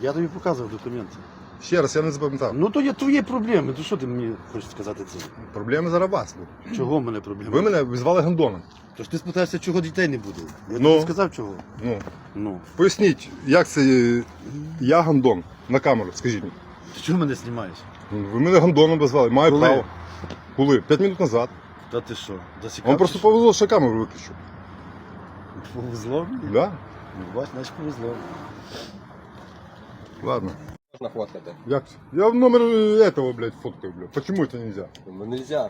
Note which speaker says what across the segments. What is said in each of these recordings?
Speaker 1: Я тобі показував документи.
Speaker 2: Ще раз, я не запам'ятав.
Speaker 1: Ну то є твої проблеми. То що ти мені хочеш сказати це?
Speaker 2: Проблеми зараз вас. будуть.
Speaker 1: Чого в мене проблеми?
Speaker 2: Ви мене звали гандоном.
Speaker 1: Тож ти спитався, чого дітей не буде. Я
Speaker 2: Ну.
Speaker 1: тобі сказав чого.
Speaker 2: Ну,
Speaker 1: Ну.
Speaker 2: поясніть, як це е, я гандон на камеру, скажіть мені.
Speaker 1: Ти чого мене знімаєш?
Speaker 2: Ну, Ви мене гандоном назвали, маю
Speaker 1: Коли?
Speaker 2: право. Коли? П'ять минут назад.
Speaker 1: Та ти що?
Speaker 2: Вам просто повезло, що я камеру виключу.
Speaker 1: повезло. мені?
Speaker 2: Да?
Speaker 1: Ну, бач, значить повезло.
Speaker 2: Ладно.
Speaker 3: Можно фоткать?
Speaker 2: Як це? Я в номер е, этого, блядь, фоткаю, блядь. Почему это нельзя?
Speaker 3: Ну нельзя.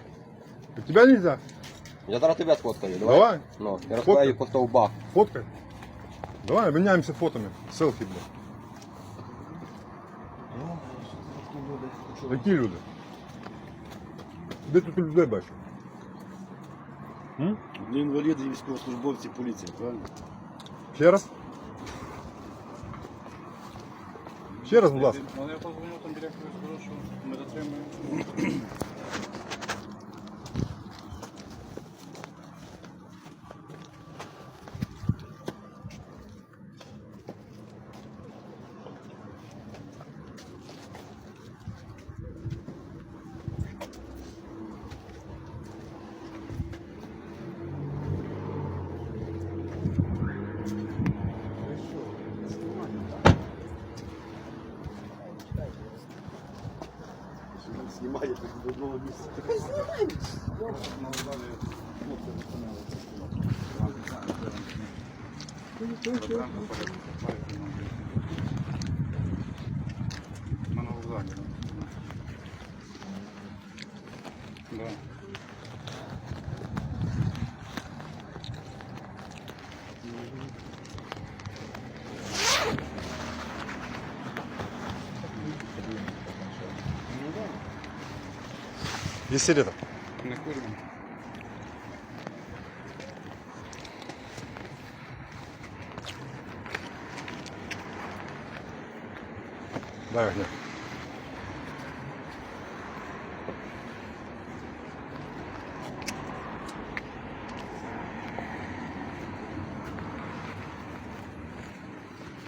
Speaker 2: У тебя нельзя?
Speaker 3: Я зараз тебе сфоткаю. Давай.
Speaker 2: Давай,
Speaker 3: Ну, я
Speaker 2: Фоткай.
Speaker 3: розклею по стовбах.
Speaker 2: фоткай. Давай, обменяемся фотами. Селфи, блядь. Які люди? Де тут людей бачу? М?
Speaker 1: Для інваліди і військовослужбовці поліції, правильно?
Speaker 2: Ще раз? Ще раз, будь ласка.
Speaker 4: Затримуємо.
Speaker 1: Знімає до одного місця.
Speaker 4: На вокзалі. Да.
Speaker 2: Є сигарета.
Speaker 4: Не куримо.
Speaker 2: Дай огня.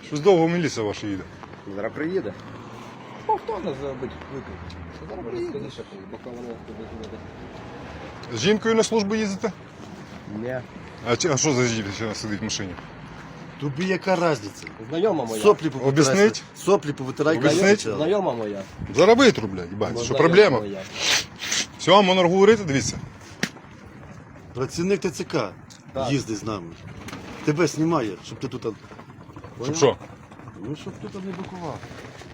Speaker 2: Щось довго міліція ваша їде.
Speaker 3: Зараз приїде. Хто нас виклик? Скоріше, поки туди.
Speaker 2: З жінкою на службу їздите?
Speaker 3: Ні.
Speaker 2: А, чи- а що за жінка сидить в машині?
Speaker 1: Тобі яка різниця?
Speaker 3: Знайома моя.
Speaker 1: Соплі повитирай.
Speaker 2: Об'яснить?
Speaker 1: Соплі повитирай.
Speaker 2: Об'яснить?
Speaker 1: кажи.
Speaker 3: Знайома моя.
Speaker 2: Зароби блядь, їбать. Що
Speaker 3: знайома
Speaker 2: проблема?
Speaker 3: моя.
Speaker 2: Все, можна говорити, дивіться.
Speaker 1: Працівник ТЦК
Speaker 3: Так.
Speaker 1: їздить з нами. Тебе знімає, щоб ти тут.
Speaker 2: Щоб що?
Speaker 1: Ну, щоб ти тут не бикував.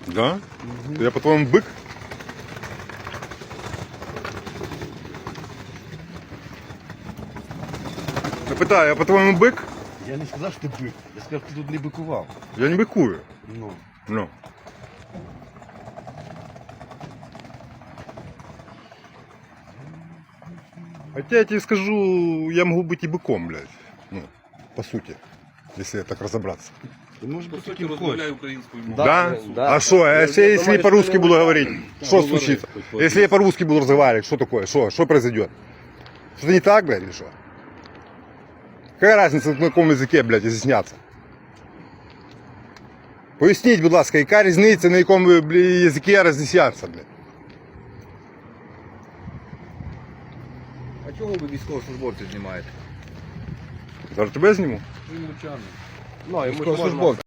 Speaker 2: Да? Я по-твоєму бик? Я питаю, я по-твоєму бик?
Speaker 1: Я не сказав, що ти бик. Я сказав, що ти тут не бикував.
Speaker 2: Я не бикую.
Speaker 1: Ну.
Speaker 2: Ну. Хотя я тебе скажу, я могу быть и быком, блядь. Ну, по сути, если так разобраться.
Speaker 1: Ти можеш
Speaker 4: По
Speaker 1: бути
Speaker 4: суті,
Speaker 1: ким
Speaker 4: розмовляю
Speaker 1: хочеш.
Speaker 4: українською мовою.
Speaker 2: Да?
Speaker 3: Да, да.
Speaker 2: А что, а
Speaker 3: Я-
Speaker 2: если,
Speaker 3: я
Speaker 2: если
Speaker 3: думаю,
Speaker 2: по-русски
Speaker 3: что
Speaker 2: буду
Speaker 3: не-
Speaker 2: говорить, что
Speaker 1: говори,
Speaker 2: случится?
Speaker 1: хоть по-
Speaker 2: Если я по-русски буду разговаривать, что такое? Что, что произойдет? Что-то не так, блядь, или что? Какая разница, на каком языке, блядь, изъясняться? Поясніть, будь ласка, яка різниця, на якому блядь, язикі роз'ясняться, блядь?
Speaker 5: А чого ви військовослужбовців знімаєте?
Speaker 2: Зараз тебе зніму.
Speaker 4: Він лучаний.
Speaker 3: Ну, йому ж можна.